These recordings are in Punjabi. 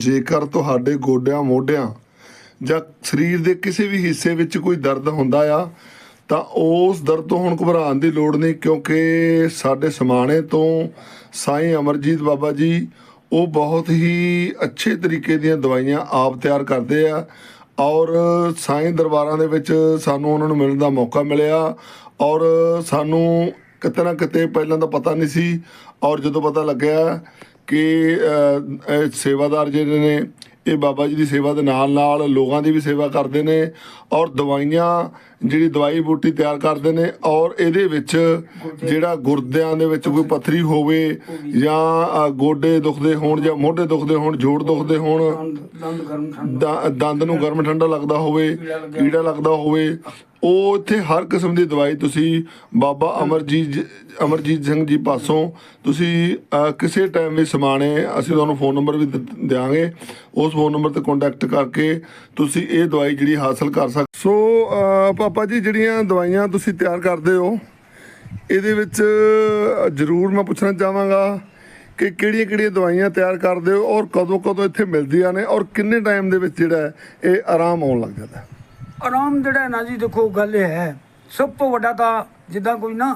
ਜੇਕਰ ਤੁਹਾਡੇ ਗੋਡਿਆਂ, ਮੋਢਿਆਂ ਜਾਂ ਸਰੀਰ ਦੇ ਕਿਸੇ ਵੀ ਹਿੱਸੇ ਵਿੱਚ ਕੋਈ ਦਰਦ ਹੁੰਦਾ ਆ, ਤਾਂ ਉਸ ਦਰਦ ਤੋਂ ਹੁਣ ਘਬਰਾਉਣ ਦੀ ਲੋੜ ਨਹੀਂ, ਕਿਉਂਕਿ ਸਾਡੇ ਸਮਾਣੇ ਤੋਂ ਸਾਈਂ ਅਮਰਜੀਤ ਬਾਬਾ ਜੀ, ਉਹ ਬਹੁਤ ਹੀ ਅੱਛੇ ਤਰੀਕੇ ਦੀਆਂ ਦਵਾਈਆਂ ਆਪ ਤਿਆਰ ਕਰਦੇ ਆ ਔਰ ਸਾਈਂ ਦਰਬਾਰਾਂ ਦੇ ਵਿੱਚ ਸਾਨੂੰ ਉਹਨਾਂ ਨੂੰ ਮਿਲਣ ਦਾ ਮੌਕਾ ਮਿਲਿਆ ਔਰ ਸਾਨੂੰ ਕਿਤੇ ਨਾ ਕਿਤੇ ਪਹਿਲਾਂ ਤਾਂ ਪਤਾ ਨਹੀਂ ਸੀ ਔਰ ਜਦੋਂ ਪਤਾ ਲੱਗਿਆ ਕਿ ਸੇਵਾਦਾਰ ਜਿਹੜੇ ਨੇ, ਇਹ ਬਾਬਾ ਜੀ ਦੀ ਸੇਵਾ ਦੇ ਨਾਲ ਨਾਲ ਲੋਕਾਂ ਦੀ ਵੀ ਸੇਵਾ ਕਰਦੇ ਨੇ ਔਰ ਦਵਾਈਆਂ ਜਿਹੜੀ ਦਵਾਈ ਬੂਟੀ ਤਿਆਰ ਕਰਦੇ ਨੇ ਔਰ ਇਹਦੇ ਵਿੱਚ ਜਿਹੜਾ ਗੁਰਦਿਆਂ ਦੇ ਵਿੱਚ ਕੋਈ ਪੱਥਰੀ ਹੋਵੇ ਜਾਂ ਗੋਡੇ ਦੁਖਦੇ ਹੋਣ ਜਾਂ ਮੋਢੇ ਦੁਖਦੇ ਹੋਣ, ਜੋੜ ਦੁਖਦੇ ਹੋਣ ਦੰਦ ਨੂੰ ਗਰਮ ਠੰਡਾ ਲੱਗਦਾ ਹੋਵੇ, ਕੀੜਾ ਲੱਗਦਾ ਹੋਵੇ, ਉਹ ਇੱਥੇ ਹਰ ਕਿਸਮ ਦੀ ਦਵਾਈ ਤੁਸੀਂ ਬਾਬਾ ਅਮਰਜੀਤ ਜ- ਅਮਰਜੀਤ ਸਿੰਘ ਜੀ ਪਾਸੋਂ ਤੁਸੀਂ ਕਿਸੇ ਟਾਈਮ ਵੀ ਸਮਾਣੇ, ਅਸੀਂ ਤੁਹਾਨੂੰ ਫੋਨ ਨੰਬਰ ਵੀ ਦਿਆਂਗੇ। ਉਸ ਫੋਨ ਨੰਬਰ ਤੇ ਕੰਟੈਕਟ ਕਰਕੇ ਤੁਸੀਂ ਇਹ ਦਵਾਈ ਜਿਹੜੀ ਹਾਸਲ ਕਰ ਸਕਦੇ ਸੋ ਪਾਪਾ ਜੀ ਜਿਹੜੀਆਂ ਦਵਾਈਆਂ ਤੁਸੀਂ ਤਿਆਰ ਕਰਦੇ ਹੋ ਇਹਦੇ ਵਿੱਚ ਜ਼ਰੂਰ ਮੈਂ ਪੁੱਛਣਾ ਚਾਹਾਂਗਾ ਕਿ ਕਿਹੜੀਆਂ ਕਿਹੜੀਆਂ ਦਵਾਈਆਂ ਤਿਆਰ ਕਰਦੇ ਹੋ ਔਰ ਕਦੋਂ ਕਦੋਂ ਇੱਥੇ ਮਿਲਦੀਆਂ ਨੇ ਔਰ ਕਿੰਨੇ ਟਾਈਮ ਦੇ ਵਿੱਚ ਜਿਹੜਾ ਇਹ ਆਰਾਮ ਆਉਣ ਲੱਗ ਜਾਂਦਾ? ਆਰਾਮ ਜਿਹੜਾ ਨਾ ਜੀ ਦੇਖੋ ਗੱਲ ਇਹ ਹੈ ਸਭ ਤੋਂ ਵੱਡਾ ਤਾਂ ਜਿੱਦਾਂ ਕੋਈ ਨਾ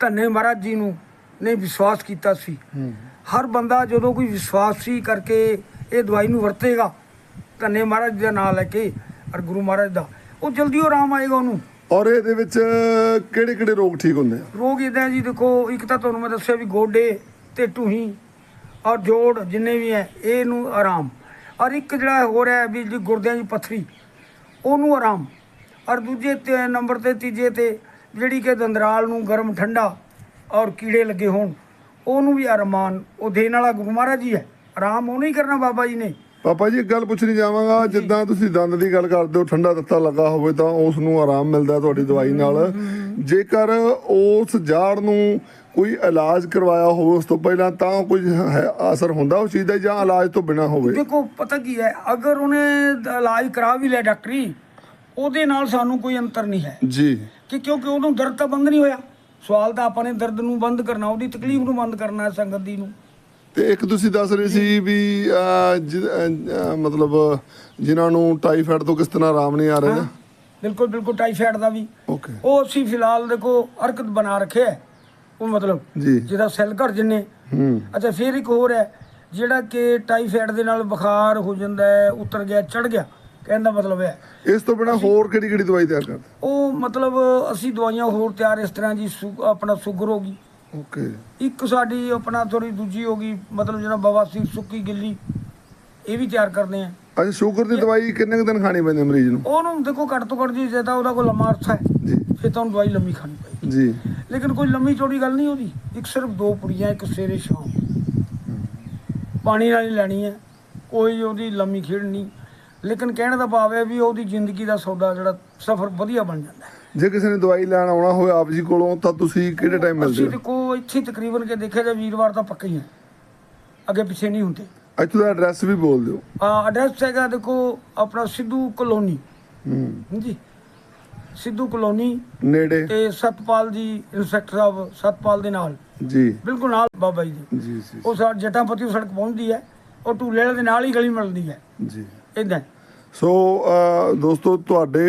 ਧੰਨੇ ਮਹਾਰਾਜ ਜੀ ਨੂੰ ਨੇ ਵਿਸ਼ਵਾਸ ਕੀਤਾ ਸੀ ਹਰ ਬੰਦਾ ਜਦੋਂ ਕੋਈ ਵਿਸ਼ਵਾਸੀ ਕਰਕੇ ਇਹ ਦਵਾਈ ਨੂੰ ਵਰਤੇਗਾ ਧੰਨੇ ਮਹਾਰਾਜ ਦਾ ਨਾਮ ਲੈ ਕੇ ਔਰ ਗੁਰੂ ਮਹਾਰਾਜ ਦਾ ਉਹ ਜਲਦੀ ਉਹ ਆਰਾਮ ਆਏਗਾ ਉਹਨੂੰ। ਔਰ ਇਹਦੇ ਵਿੱਚ ਕਿਹੜੇ ਕਿਹੜੇ ਰੋਗ ਠੀਕ ਹੁੰਦੇ ਆ? ਰੋਗ ਇਦਾਂ ਜੀ ਦੇਖੋ ਇੱਕ ਤਾਂ ਤੁਹਾਨੂੰ ਮੈਂ ਦੱਸਿਆ ਵੀ ਗੋਡੇ ਤੇ ਟੂਹੀ ਔਰ ਜੋੜ ਜਿੰਨੇ ਵੀ ਹੈ ਇਹਨੂੰ ਆਰਾਮ। ਔਰ ਇੱਕ ਜਿਹੜਾ ਹੋ ਰਿਹਾ ਵੀ ਜਿਹੜੀ ਗੁਰਦਿਆਂ ਦੀ ਪੱਥਰੀ ਉਹਨੂੰ ਆਰਾਮ। ਔਰ ਦੂਜੇ ਤੇ ਨੰਬਰ ਤੇ ਤੀਜੇ ਤੇ ਜਿਹੜੀ ਕਿ ਦੰਦਰਾਲ ਨੂੰ ਗਰਮ ਠੰਡਾ ਔਰ ਕੀੜੇ ਲੱਗੇ ਹੋਣ ਉਹਨੂੰ ਵੀ ਆਰਾਮਾਨ ਉਹ ਦੇਣ ਵਾਲਾ ਗੁਰੂ ਮਹਾਰਾਜ ਜੀ ਹੈ। ਆਰਾਮ ਉਹਨੇ ਹੀ ਕਰਨਾ ਬਾਬਾ ਜੀ ਨੇ। ਪਾਪਾ ਜੀ ਇੱਕ ਗੱਲ ਪੁੱਛਣੀ ਚਾਹਾਂਗਾ ਜਿੱਦਾਂ ਤੁਸੀਂ ਦੰਦ ਦੀ ਗੱਲ ਕਰਦੇ ਹੋ ਠੰਡਾ ਤੱਤਾ ਲੱਗਾ ਹੋਵੇ ਤਾਂ ਉਸ ਨੂੰ ਆਰਾਮ ਮਿਲਦਾ ਤੁਹਾਡੀ ਦਵਾਈ ਨਾਲ। ਜੇਕਰ ਉਸ ਜਾੜ ਨੂੰ ਕੋਈ ਇਲਾਜ ਕਰਵਾਇਆ ਹੋਵੇ ਉਸ ਤੋਂ ਪਹਿਲਾਂ ਤਾਂ ਕੁਝ ਅਸਰ ਹੁੰਦਾ ਉਸ ਚੀਜ਼ ਦਾ ਜਾਂ ਇਲਾਜ ਤੋਂ ਬਿਨਾ ਹੋਵੇ? ਦੇਖੋ ਪਤਾ ਕੀ ਹੈ ਅਗਰ ਉਹਨੇ ਇਲਾਜ ਕਰਾ ਵੀ ਲਿਆ ਡਾਕਟਰੀ ਉਹਦੇ ਨਾਲ ਸਾਨੂੰ ਕੋਈ ਅੰਤਰ ਨਹੀਂ ਹੈ। ਜੀ। ਕਿ ਕਿਉਂਕਿ ਉਹਨੂੰ ਦਰਦ ਤਾਂ ਬੰਦ ਨਹੀਂ ਹੋਇਆ। ਸਵਾਲ ਤਾਂ ਆਪਾਂ ਨੇ ਦਰਦ ਨੂੰ ਬੰਦ ਕਰਨਾ ਉਹਦੀ ਤਕਲੀਫ ਨੂੰ ਬੰਦ ਕਰਨਾ ਸੰਗਤ ਦੀ ਨੂੰ। ਤੇ ਇੱਕ ਤੁਸੀਂ ਦੱਸ ਰਹੇ ਸੀ ਵੀ ਅਹ, ਜਿ- ਅਹ, ਅਹ, ਮਤਲਬ ਜਿਨ੍ਹਾਂ ਨੂੰ ਟਾਈਫਾਇਡ ਤੋਂ ਕਿਸ ਤਰ੍ਹਾਂ ਆਰਾਮ ਨਹੀਂ ਆ ਰਿਹਾ? ਬਿਲਕੁਲ ਬਿਲਕੁਲ ਟਾਈਫਾਇਡ ਦਾ ਵੀ। ਓਕੇ ਉਹ ਅਸੀਂ ਫਿਲਹਾਲ ਦੇਖੋ ਹਰਕਤ ਬਣਾ ਰੱਖਿਆ ਹੈ। ਉਹ ਮਤਲਬ ਜੀ। ਜਿਹਦਾ ਸੈੱਲ ਘਰ ਜਿੰਨੇ। ਹੂੰ। ਅੱਛਾ ਫਿਰ ਇੱਕ ਹੋਰ ਹੈ ਜਿਹੜਾ ਕਿ ਟਾਈਫਾਇਡ ਦੇ ਨਾਲ ਬੁਖਾਰ ਹੋ ਜਾਂਦਾ ਹੈ ਉਤਰ ਗਿਆ ਚੜ ਗਿਆ ਕਹਿਣ ਦਾ ਮਤਲਬ ਹੈ। ਇਸ ਤੋਂ ਬਿਨਾ ਹੋਰ ਕਿਹੜੀ ਕਿਹੜੀ ਦਵਾਈ ਤਿਆਰ ਕਰਦੇ? ਉਹ ਮਤਲਬ ਅਸੀਂ ਦਵਾਈਆਂ ਹੋਰ ਤਿਆਰ ਇਸ ਤਰ੍ਹਾਂ ਜੀ ਸ਼ੂ- ਆਪਣਾ ਸ਼ੂਗਰ ਹੋ ਗਈ। ਓਕੇ ਇੱਕ ਸਾਡੀ ਆਪਣਾ ਥੋੜੀ ਦੂਜੀ ਹੋ ਗਈ ਮਤਲਬ ਜਿਹੜਾ ਬਵਾਸੀਰ ਸੁੱਕੀ ਗਿੱਲੀ ਇਹ ਵੀ ਤਿਆਰ ਕਰਦੇ ਆ। ਅੱਛਾ ਸ਼ੂਗਰ ਦੀ ਦਵਾਈ ਕਿੰਨੇ ਕੁ ਦਿਨ ਖਾਣੀ ਪੈਂਦੀ ਹੈ ਮਰੀਜ਼ ਨੂੰ? ਉਹਨੂੰ ਦੇਖੋ ਘੱਟ ਤੋਂ ਘੱਟ ਜੀ ਜੇ ਤਾਂ ਉਹਦਾ ਕੋਈ ਲੰਮਾ ਅਰਥ ਹੈ ਜੀ। ਫਿਰ ਤਾਂ ਉਹਨੂੰ ਦਵਾਈ ਲੰਮੀ ਖਾਣੀ ਪਏਗੀ। ਜੀ। ਲੇਕਿਨ ਕੋਈ ਲੰਮੀ ਚੌੜੀ ਗੱਲ ਨਹੀਂ ਉਹਦੀ ਇੱਕ ਸਿਰਫ ਦੋ ਪੁੜੀਆਂ ਇੱਕ ਸਵੇਰੇ ਸ਼ਾਮ। ਪਾਣੀ ਨਾਲ ਹੀ ਲੈਣੀ ਹੈ ਕੋਈ ਉਹਦੀ ਲੰਮੀ ਖੇਡ ਨਹੀਂ। ਲੇਕਿਨ ਕਹਿਣ ਦਾ ਭਾਵ ਹੈ ਵੀ ਉਹਦੀ ਜ਼ਿੰਦਗੀ ਦਾ ਸੌਦਾ ਜਿਹੜਾ ਸਫ਼ਰ ਵਧੀਆ ਬਣ ਜਾਂਦਾ ਹੈ। ਜੇ ਕਿਸੇ ਨੇ ਦਵਾਈ ਲੈਣ ਆਉਣਾ ਹੋਵੇ ਆਪ ਜੀ ਕੋਲੋਂ ਤਾਂ ਤੁਸੀਂ ਕਿਹੜੇ ਟਾਈਮ ਮਿਲਦੇ ਹੋ? ਦੇਖੋ ਇੱਥੇ ਤਕਰੀਬਨ ਕੇ ਦੇਖਿਆ ਜਾ ਵੀਰਵਾਰ ਤਾਂ ਪੱਕੇ ਹੀ ਹੈ। ਅੱਗੇ ਪਿੱਛੇ ਨਹੀਂ ਹੁੰਦੇ। ਇੱਥੋਂ ਦਾ ਐਡਰੈਸ ਵੀ ਬੋਲ ਦਿਓ। ਐਡਰੈਸ ਹੈਗਾ ਦੇਖੋ ਆਪਣਾ ਸਿੱਧੂ ਕਲੋਨੀ। ਹੂੰ। ਹਾਂਜੀ। ਸਿੱਧੂ ਕਲੋਨੀ ਨੇੜੇ। ਤੇ ਸਤਪਾਲ ਜੀ ਇੰਸਪੈਕਟਰ ਸਾਹਿਬ ਸਤਪਾਲ ਦੇ ਨਾਲ। ਜੀ। ਬਿਲਕੁਲ ਨਾਲ ਬਾਬਾ ਜੀ ਦੇ। ਜੀ ਜੀ ਉਹ ਸਾ ਜਟਾਪਤੀ ਸੜਕ ਪਹੁੰਚਦੀ ਹੈ। ਉਹ ਵਾਲੇ ਦੇ ਨਾਲ ਹੀ ਗਲੀ ਮਿਲਦੀ ਹੈ। ਜੀ। ਇਦਾਂ ਸੋ ਦੋਸਤੋ ਤੁਹਾਡੇ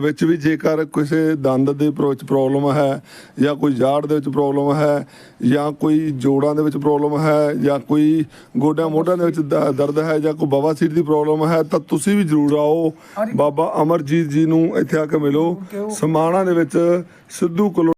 ਵਿੱਚ ਵੀ ਜੇਕਰ ਕਿਸੇ ਦੰਦ ਦੇ ਵਿੱਚ ਪ੍ਰੋਬਲਮ ਹੈ ਜਾਂ ਕੋਈ ਜਾੜ ਦੇ ਵਿੱਚ ਪ੍ਰੋਬਲਮ ਹੈ ਜਾਂ ਕੋਈ ਜੋੜਾਂ ਦੇ ਵਿੱਚ ਪ੍ਰੋਬਲਮ ਹੈ ਜਾਂ ਕੋਈ ਗੋਡਿਆਂ ਮੋਢਿਆਂ ਦੇ ਵਿੱਚ ਦਰਦ ਹੈ ਜਾਂ ਕੋਈ ਬਵਾਸੀਰ ਦੀ ਪ੍ਰੋਬਲਮ ਹੈ ਤਾਂ ਤੁਸੀਂ ਵੀ ਜ਼ਰੂਰ ਆਓ। ਬਾਬਾ ਅਮਰਜੀਤ ਜੀ ਨੂੰ ਇੱਥੇ ਆ ਕੇ ਮਿਲੋ। ਸਮਾਣਾ ਦੇ ਵਿੱਚ ਸਿੱਧੂ ਕੋਲੋਂ